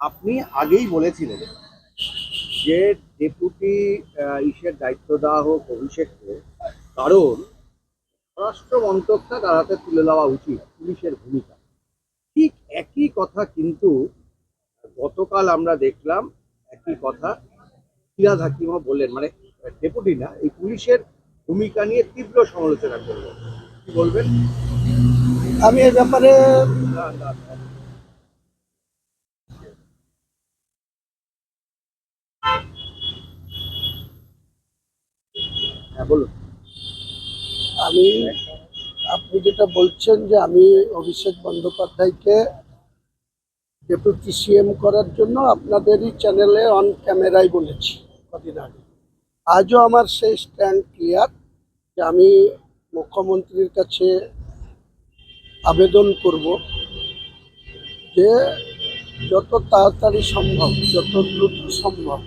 আপনি আগেই বলেছিলেন যে ডেপুটি ইসের দায়িত্ব দেওয়া হোক অভিষেককে কারণ স্বরাষ্ট্র মন্ত্রকটা তার হাতে তুলে দেওয়া উচিত পুলিশের ভূমিকা। ঠিক একই কথা কিন্তু গতকাল আমরা দেখলাম একই কথা ফিরাদ হাকিমও বললেন মানে ডেপুটি না এই পুলিশের ভূমিকা নিয়ে তীব্র সমালোচনা করলেন। কি বলবেন? আমি এ ব্যাপারে না, না, না। হ্যাঁ বলুন আমি, আপনি যেটা বলছেন যে আমি অভিষেক বন্দ্যোপাধ্যায়কে ডেপুটি সিএম করার জন্য আপনাদেরই চ্যানেলে অন ক্যামেরায় বলেছি কদিন আগে। আজও আমার সেই স্ট্যান্ড ক্লিয়ার যে আমি মুখ্যমন্ত্রীর কাছে আবেদন করব যে যত তাড়াতাড়ি সম্ভব, যত দ্রুত সম্ভব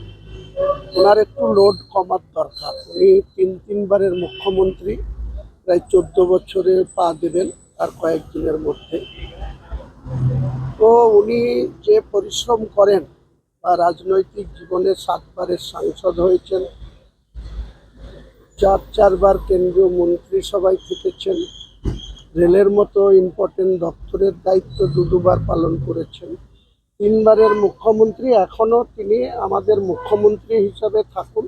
ওনার একটু লোড কমার দরকার। উনি তিন তিনবারের মুখ্যমন্ত্রী। প্রায় চোদ্দ বছরে পা দেবেন আর কয়েকদিনের মধ্যে। তো উনি যে পরিশ্রম করেন বা রাজনৈতিক জীবনে সাতবারের সাংসদ হয়েছেন, চার চারবার কেন্দ্রীয় মন্ত্রিসভায় থেকেছেন, রেলের মতো ইম্পর্টেন্ট দপ্তরের দায়িত্ব দু দুবার পালন করেছেন, তিনবারের মুখ্যমন্ত্রী, এখনও তিনি আমাদের মুখ্যমন্ত্রী হিসাবে থাকুন।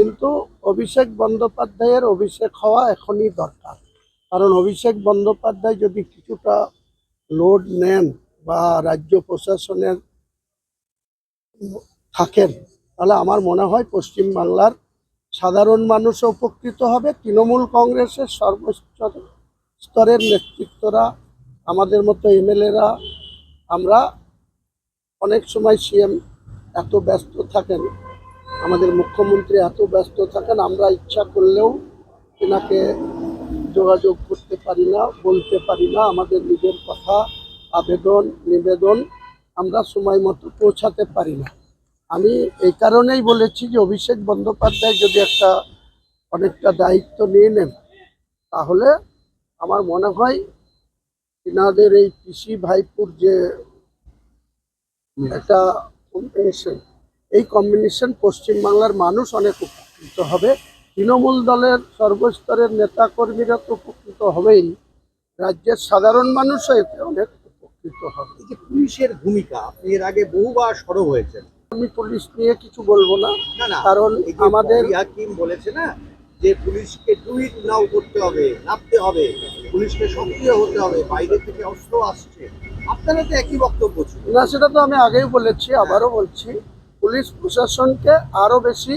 কিন্তু অভিষেক বন্দ্যোপাধ্যায়ের অভিষেক হওয়া এখনই দরকার। কারণ অভিষেক বন্দ্যোপাধ্যায় যদি কিছুটা লোড নেন বা রাজ্য প্রশাসনের থাকেন, তাহলে আমার মনে হয় পশ্চিমবাংলার সাধারণ মানুষ উপকৃত হবে। তৃণমূল কংগ্রেসের সর্বোচ্চ স্তরের নেতৃত্বরা, আমাদের মতো এমএলএরা, আমরা অনেক সময় সিএম এত ব্যস্ত থাকেন আমাদের মুখ্যমন্ত্রী এত ব্যস্ত থাকেন আমরা ইচ্ছা করলেও এনাকে যোগাযোগ করতে পারি না বলতে পারি না। আমাদের নিজের কথা আবেদন নিবেদন আমরা সময় মতো পৌঁছাতে পারি না। আমি এই কারণেই বলেছি যে অভিষেক বন্দ্যোপাধ্যায় যদি একটা অনেকটা দায়িত্ব নিয়ে নেন তাহলে আমার মনে হয় এনাদের এই পিসি ভাইপুর যে একটা কম্বিনেশন এই কম্বিনেশন পশ্চিমবাংলার মানুষ অনেক উপকৃত হবে। তৃণমূল দলের সর্বস্তরের নেতাকর্মীরা তো উপকৃত হবেই। রাজ্যের সাধারণ মানুষও এতে অনেক উপকৃত হবে। এই যে পুলিশের ভূমিকা আপনি এর আগে বহুবার সরব হয়েছেন। আমি পুলিশ নিয়ে কিছু বলব না কারণ আমাদের হাকিম বলেছে না যে পুলিশকে টুইট নাও করতে হবে নামতে হবে পুলিশকে সক্রিয় হতে হবে বাইরে থেকে অস্ত্র আসছে। আপনারা তো একই বক্তব্য ছিল। না সেটা তো আমি আগেই বলেছি আবারও বলছি। পুলিশ প্রশাসনকে আরও বেশি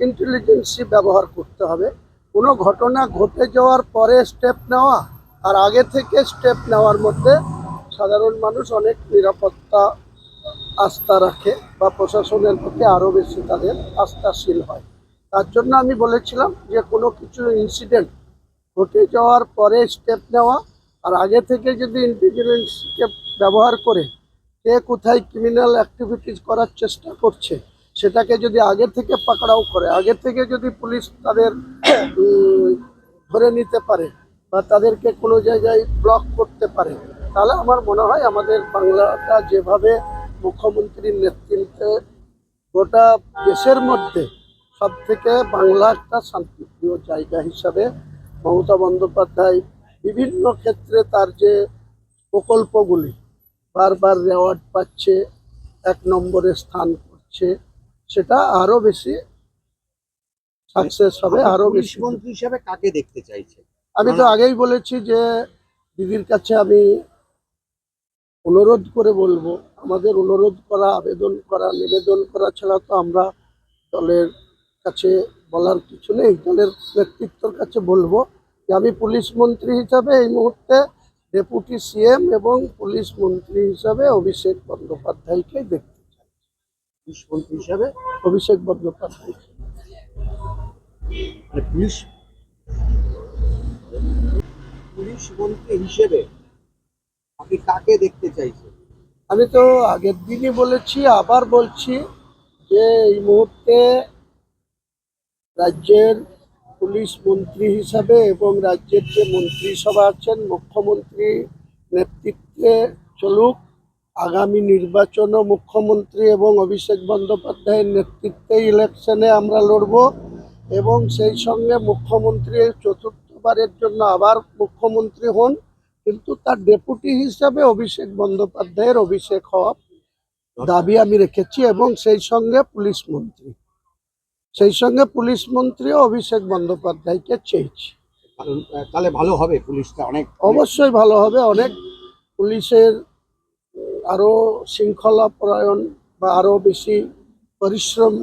ইন্টেলিজেন্সি ব্যবহার করতে হবে। কোনো ঘটনা ঘটে যাওয়ার পরে স্টেপ নেওয়া আর আগে থেকে স্টেপ নেওয়ার মধ্যে সাধারণ মানুষ অনেক নিরাপত্তা আস্থা রাখে বা প্রশাসনের প্রতি আরও বেশি তাদের আস্থাশীল হয়। তার জন্য আমি বলেছিলাম যে কোনো কিছু ইনসিডেন্ট ঘটে যাওয়ার পরে স্টেপ নেওয়া আর আগে থেকে যদি ইন্টেলিজেন্সকে ব্যবহার করে কে কোথায় ক্রিমিনাল অ্যাক্টিভিটিস করার চেষ্টা করছে, সেটাকে যদি আগে থেকে পাকড়াও করে, আগে থেকে যদি পুলিশ তাদের ধরে নিতে পারে বা তাদেরকে কোনো জায়গায় ব্লক করতে পারে, তাহলে আমার মনে হয় আমাদের বাংলাটা যেভাবে মুখ্যমন্ত্রীর নেতৃত্বে গোটা দেশের মধ্যে সব থেকে বাংলা একটা শান্তিপ্রিয় জায়গা হিসাবে মমতা বন্দ্যোপাধ্যায় বিভিন্ন ক্ষেত্রে তার যে প্রকল্পগুলি বারবার রেওয়ার্ড পাচ্ছে এক নম্বরে স্থান করছে সেটা আরও বেশি সাকসেস হবে আরও বেশি। মন্ত্রী হিসাবে কাকে দেখতে চাইছে? আমি তো আগেই বলেছি যে দিদির কাছে আমি অনুরোধ করে বলব আমাদের অনুরোধ করা আবেদন করা নিবেদন করা ছাড়া তো আমরা দলের কাছে বলার কিছু নেই দলের নেতৃত্বের কাছে বলব যে আমি পুলিশ মন্ত্রী হিসাবে এই মুহূর্তে ডেপুটি সিএম এবং পুলিশ মন্ত্রী হিসাবে অভিষেক বন্দ্যোপাধ্যায়কে দেখতে চাই। পুলিশ মন্ত্রী হিসাবে অভিষেক বন্দ্যোপাধ্যায়। মানে পুলিশ পুলিশ মন্ত্রী হিসেবে আপনি কাকে দেখতে চাইছেন? আমি তো আগের দিনই বলেছি আবার বলছি যে এই মুহূর্তে রাজ্যের পুলিশ মন্ত্রী হিসাবে এবং রাজ্যের যে মন্ত্রিসভা আছেন, মুখ্যমন্ত্রী নেতৃত্বে চলুক, আগামী নির্বাচনও মুখ্যমন্ত্রী এবং অভিষেক বন্দ্যোপাধ্যায়ের নেতৃত্বে ইলেকশনে আমরা লড়ব এবং সেই সঙ্গে মুখ্যমন্ত্রী চতুর্থবারের জন্য আবার মুখ্যমন্ত্রী হন, কিন্তু তার ডেপুটি হিসাবে অভিষেক বন্দ্যোপাধ্যায়ের অভিষেক হওয়া দাবি আমি রেখেছি এবং সেই সঙ্গে পুলিশ মন্ত্রী। সেই সঙ্গে পুলিশ মন্ত্রীও অভিষেক বন্দ্যোপাধ্যায়কে চেয়েছি। কারণ তাহলে ভালো হবে পুলিশটা অনেক। অবশ্যই ভালো হবে অনেক পুলিশের আরও শৃঙ্খলা পরায়ণ বা আরও বেশি পরিশ্রম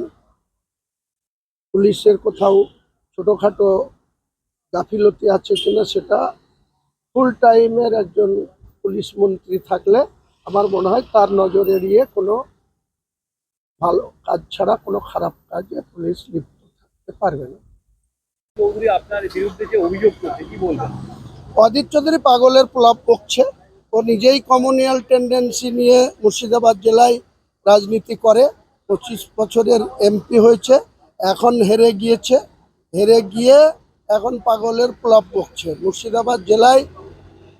পুলিশের কোথাও ছোটখাটো গাফিলতি আছে কিনা সেটা ফুল টাইমের একজন পুলিশ মন্ত্রী থাকলে আমার মনে হয় তার নজর এড়িয়ে কোনো ভালো কাজ ছাড়া কোনো খারাপ কাজে পুলিশ লিপ্ত থাকতে পারবে না। চৌধুরী আপনার বিরুদ্ধে যে অভিযোগ করছে কি বলবেন? অদিত চৌধুরী পাগলের প্রলাপ বকছে ও নিজেই কমিউনিয়াল টেন্ডেন্সি নিয়ে মুর্শিদাবাদ জেলায় রাজনীতি করে। পঁচিশ বছরের এমপি হয়েছে এখন হেরে গিয়েছে। হেরে গিয়ে এখন পাগলের প্রলাপ বকছে মুর্শিদাবাদ জেলায়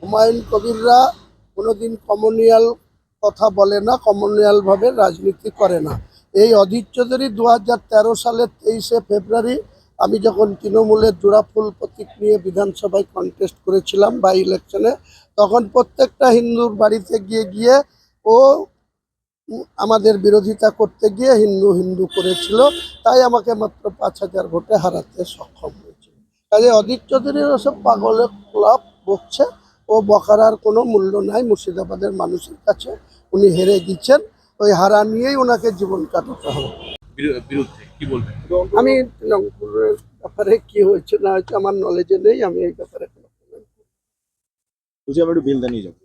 হুমায়ুন কবিররা কোনোদিন কমিউনিয়াল কথা বলে না কমিউনিয়ালভাবে রাজনীতি করে না। এই অধীর চৌধুরী দু হাজার তেরো সালের তেইশে ফেব্রুয়ারি আমি যখন তৃণমূলের জোড়াফুল প্রতীক নিয়ে বিধানসভায় কন্টেস্ট করেছিলাম বা ইলেকশনে তখন প্রত্যেকটা হিন্দুর বাড়িতে গিয়ে গিয়ে ও আমাদের বিরোধিতা করতে গিয়ে হিন্দু হিন্দু করেছিল, তাই আমাকে মাত্র পাঁচ হাজার ভোটে হারাতে সক্ষম হয়েছিল। কাজে অদিত চৌধুরীর ওসব পাগলের ক্লাব বকছে, ও বকারার কোনো মূল্য নাই, মুর্শিদাবাদের মানুষের কাছে উনি হেরে গিয়েছেন ওই হারা নিয়েই ওনাকে জীবন কাটাতে হবে। বিরুদ্ধে কি বলবেন? আমি রংপুরের ব্যাপারে কি হয়েছে না হয়েছে আমার নলেজে নেই আমি এই ব্যাপারে কোনো comment আমি একটু বিলটা নিয়ে যাব।